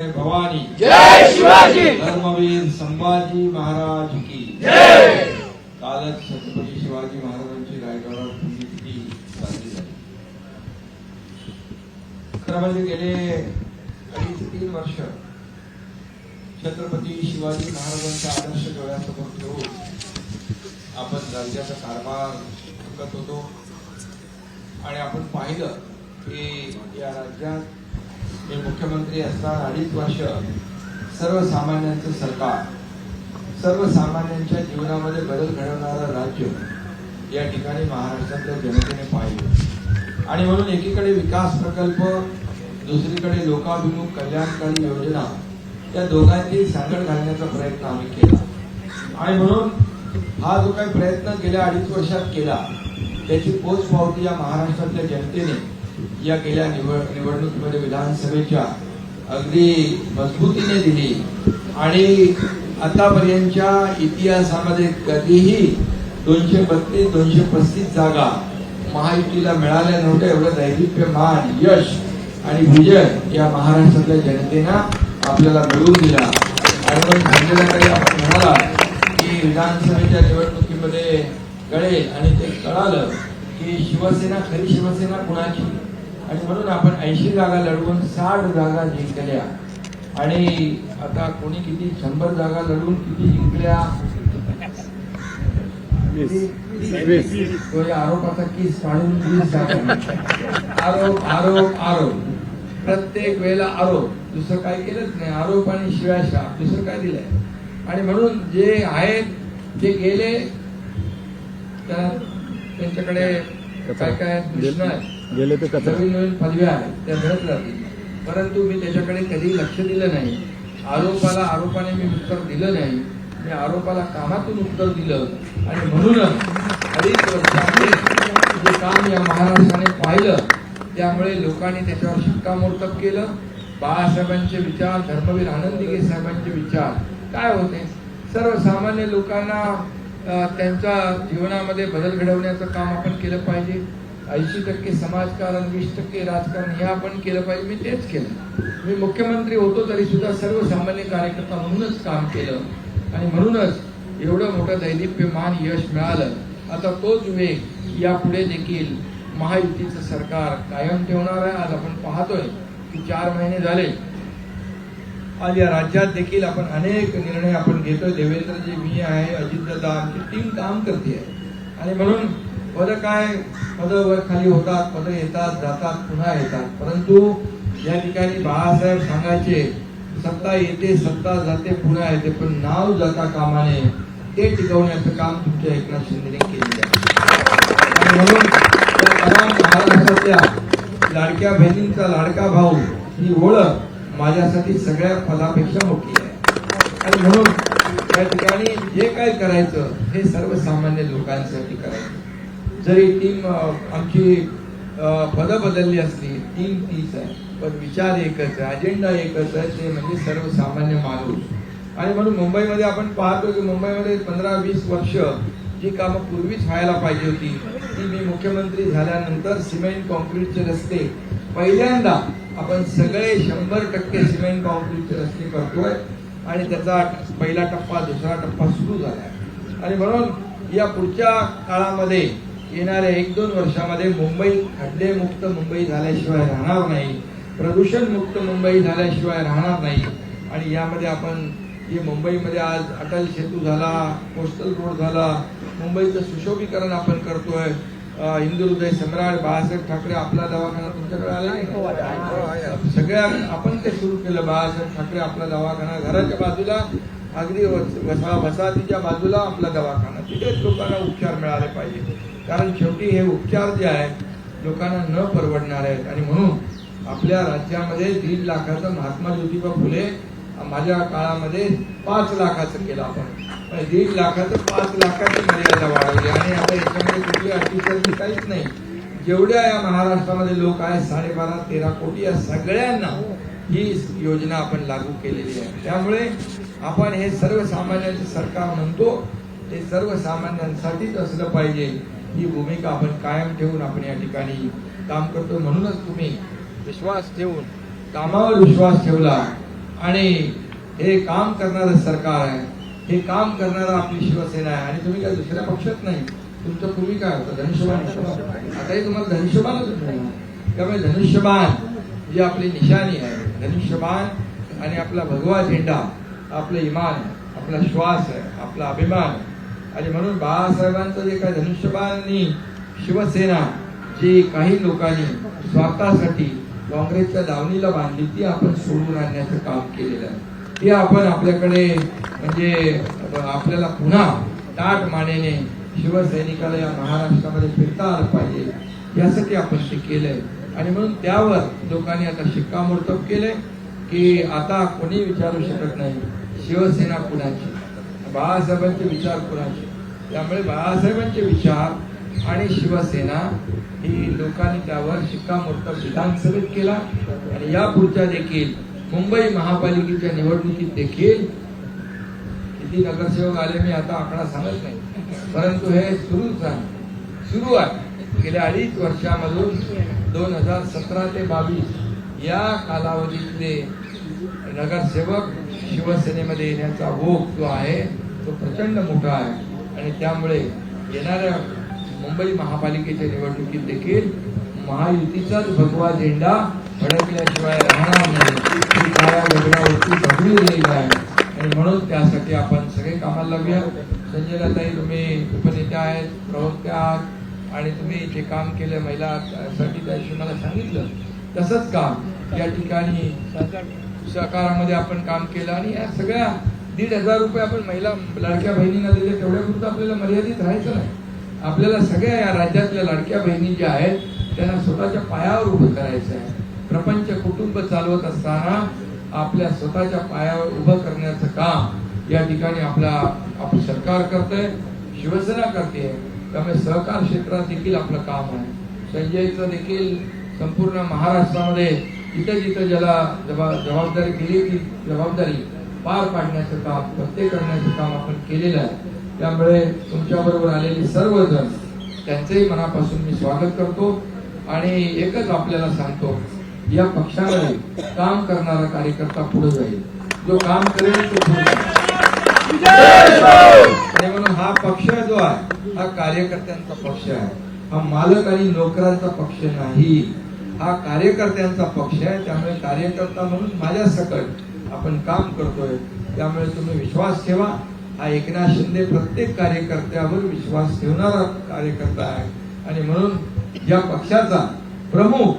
भवानी। जय शिवाजी! धर्मवीर संभाजी महाराज की। जय! कालच छत्रपती शिवाजी महाराजांची रायगडावर पुण्यतिथी साजरी झाली. खरं म्हणजे गेले अडीच तीन वर्ष छत्रपती शिवाजी महाराजांचा आदर्श डोळ्यासमोर ठेवून आपण राज्याचा कारभार करत होतो. आणि आपण पाहिलं की या राज्यात हे मुख्यमंत्री असताना अडीच वर्ष सर्वसामान्यांचं सरकार सर्वसामान्यांच्या जीवनामध्ये बदल घडवणारं राज्य या ठिकाणी महाराष्ट्रातल्या जनतेने पाहिलं. आणि म्हणून एकीकडे विकास प्रकल्प दुसरीकडे लोकाभिमुख कल्याणकारी योजना या दोघांची सांगड घालण्याचा प्रयत्न आम्ही केला. आणि म्हणून हा जो काही प्रयत्न गेल्या अडीच वर्षात केला त्याची पोचपावती या महाराष्ट्रातल्या जनतेने या गेल्या निवड निवडणुकीमध्ये विधानसभेच्या अगदी मजबूतीने दिली. आणि आतापर्यंतच्या इतिहासामध्ये कधीही दोनशे बत्तीस दोनशे पस्तीस जागा महायुतीला मिळाल्या नव्हत्या एवढं दैदिप्य मान यश आणि विजय या महाराष्ट्रातल्या जनतेनं आपल्याला मिळवून दिला. आणि मग संजयकडे आपण म्हणाला की विधानसभेच्या निवडणुकीमध्ये कळेल आणि ते कळालं की शिवसेना खरी शिवसेना कुणाची? आणि म्हणून आपण ऐंशी जागा लढवून साठ जागा जिंकल्या. आणि आता कोणी किती शंभर जागा लढवून किती जिंकल्या? तो या आरोपाचा केस काढून वीस जागा आरोप आरोप आरोप. प्रत्येक वेळेला आरोप. दुसरं काय केलंच नाही. आरोप आणि शिवाय श्राप दुसरं काय दिलंय? आणि म्हणून जे आहेत जे गेले त्या त्यांच्याकडे काय काय प्रश्न आहेत? गेले ते कचरा. नवीन नवीन पदव्या आहेत त्या मिळत राहतील. परंतु मी त्याच्याकडे कधी लक्ष दिलं नाही. आरोपाला आरोपाने मी उत्तर दिलं नाही. मी आरोपाला कामातून उत्तर दिलं. आणि म्हणूनच अडीच वर्षामध्ये जे काम या महाराष्ट्राने पाहिलं त्यामुळे लोकांनी त्याच्यावर शिक्कामोर्तब केलं. बाळासाहेबांचे विचार धर्मवीर आनंदीगे साहेबांचे विचार काय होते? सर्वसामान्य लोकांना त्यांच्या जीवनामध्ये बदल घडवण्याचं काम आपण केलं पाहिजे. ऐंशी टक्के समाजकारण वीस टक्के राजकारण हे आपण केलं पाहिजे मी तेच केलं. मी मुख्यमंत्री होतो तरी सुद्धा सर्वसामान्य कार्यकर्ता म्हणूनच काम केलं. आणि म्हणूनच एवढं मोठं दैदिप्यमान यश मिळालं. आता तोच वेग यापुढे देखील महायुतीचं सरकार कायम ठेवणार आहे. आज आपण पाहतोय की चार महिने झाले. आज या राज्यात देखील आपण अनेक निर्णय आपण घेतोय. देवेंद्रजी मी आहे अजितदादा आमची टीम काम करते आणि म्हणून पद काय? पद वर खाली होतात पद येतात जातात पुन्हा येतात. परंतु या ठिकाणी बाळासाहेब सांगायचे सत्ता येते सत्ता जाते पुन्हा येते पण नाव जाता कामाने ते टिकवण्याचं काम तुमच्या एकनाथ शिंदेने केलेलं आहे. म्हणून त्या तमाम महाराष्ट्रातल्या लाडक्या बहिणींचा लाडका भाऊ ही ओळख माझ्यासाठी सगळ्या पदापेक्षा मोठी आहे. आणि म्हणून या ठिकाणी जे काय करायचं हे सर्वसामान्य लोकांसाठी करायचं. जरी टीम आमची पदं बदलली असली टीम तीच आहे. पण विचार एकच आहे अजेंडा एकच आहे ते म्हणजे सर्वसामान्य माणूस. आणि म्हणून मुंबईमध्ये आपण पाहतो की मुंबईमध्ये पंधरा वीस वर्ष जी कामं पूर्वीच व्हायला पाहिजे होती ती मी मुख्यमंत्री झाल्यानंतर सिमेंट कॉन्क्रीटचे रस्ते पहिल्यांदा आपण सगळे शंभर टक्के सिमेंट कॉन्क्रीटचे रस्ते करतोय आणि त्याचा पहिला टप्पा दुसरा टप्पा सुरू झाला आणि म्हणून या पुढच्या काळामध्ये येणाऱ्या एक दोन वर्षामध्ये मुंबई खड्डेमुक्त मुंबई झाल्याशिवाय राहणार नाही. प्रदूषण मुक्त मुंबई झाल्याशिवाय राहणार नाही. आणि यामध्ये आपण जे मुंबईमध्ये आज अटल सेतू झाला कोस्टल रोड झाला मुंबईचं सुशोभीकरण आपण करतोय. हिंदू हृदय सम्राट बाळासाहेब ठाकरे आपला दवाखाना तुमच्याकडे आला नाही का? सगळ्या आपण ते सुरू केलं. बाळासाहेब ठाकरे आपला दवाखाना घराच्या बाजूला अगदी वसा वसाहतीच्या बाजूला आपला दवाखाना. तिथेच लोकांना उपचार मिळाले पाहिजे. कारण शेवटी हे उपचार जे आहेत लोकांना न परवडणार आहेत. आणि म्हणून आपल्या राज्यामध्ये दीड लाखाचं महात्मा ज्योतिबा फुले माझ्या काळामध्ये पाच लाखाचं केलं आपण. पण दीड लाखाचं पाच लाखाची मर्यादा वाढवली. आणि आता याच्यामध्ये कुठली अटीशर्ती काहीच नाही. जेवढ्या या महाराष्ट्रामध्ये लोक आहेत साडेबारा तेरा कोटी या सगळ्यांना ही योजना आपण लागू केलेली आहे. त्यामुळे आपण हे सर्वसामान्यांचं सरकार म्हणतो ते सर्वसामान्यांसाठीच असलं पाहिजे. ही भूमिका आपण कायम ठेवून आपण या ठिकाणी काम करतो. म्हणूनच तुम्ही विश्वास ठेवून कामावर विश्वास ठेवला. आणि हे काम करणारं सरकार आहे. हे काम करणारं आपली शिवसेना आहे. आणि तुम्ही काय दुसऱ्या पक्षात नाही. तुमचं पूर्वी काय होतं धनुष्यबाण आताही तुम्हाला धनुष्यबाणच त्यामुळे धनुष्यबाण जी आपली निशाणी आहे. धनुष्यबाण आणि आपला भगवा झेंडा आपलं इमान आपला श्वास आहे. आपला अभिमान आणि म्हणून बाळासाहेबांचं जे काही धनुष्यबाणांनी शिवसेना जी काही लोकांनी स्वार्थासाठी काँग्रेसच्या दावणीला बांधली ती आपण सोडून आणण्याचं काम केलेलं आहे. ते आपण आपल्याकडे म्हणजे आपल्याला पुन्हा ताट मानेने शिवसैनिकाला या महाराष्ट्रामध्ये फिरता आलं पाहिजे यासाठी आपण ते केलंय. आणि म्हणून त्यावर लोकांनी आता शिक्कामोर्तब केलंय की आता कोणी विचारू शकत नाही शिवसेना कुणाची? बाळासाहेबांचे विचार कुणाचे? त्यामुळे बाळासाहेबांचे विचार आणि शिवसेना ही लोकांनी त्यावर शिक्कामोर्तब विधानसभेत केला. आणि या पुढच्या देखील मुंबई महापालिकेच्या निवडणुकीत देखील किती नगरसेवक आले मी आता आकडा सांगत नाही. परंतु हे सुरूच आहे सुरू आहे. गेल्या अडीच वर्षामधून दोन हजार सतरा ते बावीस या कालावधीतले नगरसेवक शिवसेनेमध्ये येण्याचा ओघ जो आहे तो प्रचंड मोठा आहे. आणि त्यामुळे येणाऱ्या मुंबई महापालिकेच्या निवडणुकीत देखील महायुतीचाच भगवा झेंडा फडकल्याशिवाय राहणार नाही. गेलेली आहे. आणि म्हणून त्यासाठी आपण सगळे कामाला लागूया. संजय लताई तुम्ही उपनेत्या आहेत प्रवक्त्या आहात. आणि तुम्ही जे काम केलं महिलासाठी त्याविषयी मला सांगितलं. तसंच काम या ठिकाणी सहकारामध्ये आपण काम केलं आणि या सगळ्या दीड हजार रुपये आपण महिला लाडक्या बहिणींना दिले तेवढ्यापुरतं आपल्याला मर्यादित राहायचं नाही. आपल्याला सगळ्या या राज्यातल्या लाडक्या बहिणी ज्या आहेत त्यांना स्वतःच्या पायावर उभं करायचं आहे. प्रपंच कुटुंब चालवत असताना आपल्या स्वतःच्या पायावर उभं करण्याचं काम या ठिकाणी आपला आपलं सरकार करतंय शिवसेना करते. त्यामुळे सहकार क्षेत्रात देखील आपलं काम आहे. संजयचं देखील संपूर्ण महाराष्ट्रामध्ये जिथं जिथं ज्याला जबाबदारी दिली ती जबाबदारी पार पाडण्याचं काम प्रत्येक करण्याचं काम आपण केलेलं आहे. त्यामुळे तुमच्या बरोबर आलेले सर्वजण त्यांचेही मनापासून मी स्वागत करतो आणि एकच आपल्याला सांगतो या पक्षामध्ये काम करणारा कार्यकर्ता पुढे जाईल. जो काम करेल तो पुढे जाईल. आणि म्हणून हा पक्ष जो आहे हा कार्यकर्त्यांचा पक्ष आहे. हा मालक आणि नोकरांचा पक्ष नाही. हा कार्यकर्त्यांचा पक्ष आहे त्यामुळे कार्यकर्ता म्हणून माझ्या सकट आपण काम करतोय. त्यामुळे तुम्ही विश्वास ठेवा. हा एकनाथ शिंदे प्रत्येक कार्यकर्त्यावर विश्वास ठेवणारा कार्यकर्ता आहे. आणि म्हणून ज्या पक्षाचा प्रमुख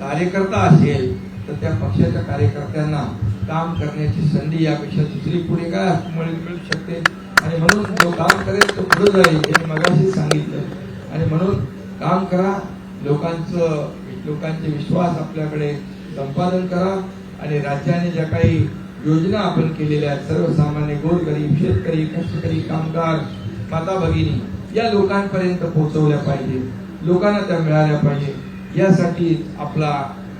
कार्यकर्ता असेल तर त्या पक्षाच्या कार्यकर्त्यांना काम करण्याची संधी यापेक्षा दुसरी पुढे काय मिळू शकते? आणि म्हणून जो काम करेल तो पुढे जाईल हे मगाशी सांगितलं. आणि म्हणून काम करा. लोकांचं लोकांचे विश्वास आपल्याकडे संपादन करा आणि राज्याने ज्या काही योजना आपण केलेल्या आहेत सर्वसामान्य गोरगरीब शेतकरी कष्टकरी कामगार माता भगिनी या लोकांपर्यंत पोहोचवल्या पाहिजे लोकांना त्या मिळाल्या पाहिजे यासाठी आपला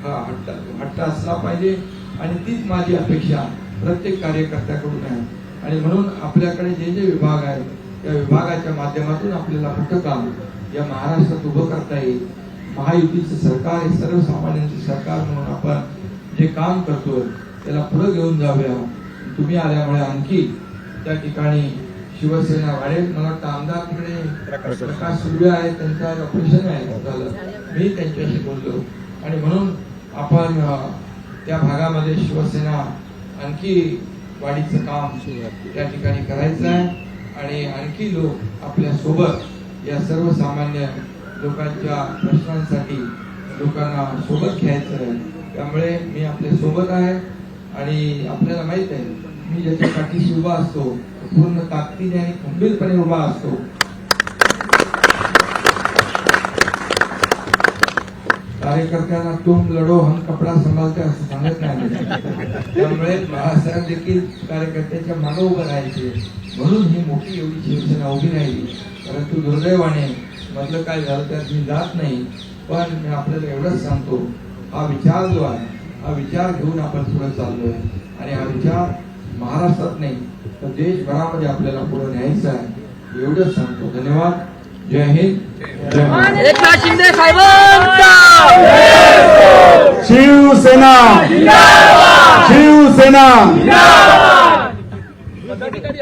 हा हट्ट हट्ट असला पाहिजे आणि तीच माझी अपेक्षा प्रत्येक कार्यकर्त्याकडून आहे. आणि म्हणून आपल्याकडे जे जे विभाग आहेत त्या विभागाच्या माध्यमातून आपल्याला मोठं काम या महाराष्ट्रात उभं करता येईल. महायुतीचं सरकार हे सर्वसामान्यांचं सरकार म्हणून आपण जे काम करतोय त्याला पुढे घेऊन जाऊया. तुम्ही आल्यामुळे आणखी त्या ठिकाणी शिवसेना वाढेल. मला वाटतं आमदार तिकडे प्रकाश सुर्वे. आहे त्यांचं आज ऑपरेशन आहे झालं. मी त्यांच्याशी बोललो. आणि म्हणून आपण त्या भागामध्ये शिवसेना आणखी वाढीचं काम त्या ठिकाणी करायचं आहे. आणि आणखी लोक आपल्यासोबत या सर्वसामान्य लोकांच्या प्रश्नांसाठी लोकांना सोबत घ्यायचं आहे. त्यामुळे मी आपल्यासोबत आहे आणि आपल्याला माहीत आहे मी ज्याच्या पाठीशी उभा असतो पूर्ण ताकदीने आणि खंबीरपणे उभा असतो. कार्यकर्त्यांना तुम लढो हम कपडा संभालते असं सांगत नाही त्यामुळे बाळासाहेब देखील कार्यकर्त्याच्या मागे उभं राहायचे. म्हणून ही मोठी एवढी शिवसेना उभी राहिली. परंतु दुर्दैवाने मधलं काय झालं? त्यात मी जात नाही पण मी आपल्याला एवढंच सांगतो. हा विचार जो आहे हा विचार घेऊन आपण पुढे चाललोय. आणि हा विचार महाराष्ट्रात नाही तर देशभरामध्ये आपल्याला पुढे न्यायचा आहे. एवढंच सांगतो. धन्यवाद. जय हिंद. जय महाराष्ट्र. एकनाथ शिंदे साहेबांचा! शिवसेना! शिवसेना! पदाधिकारी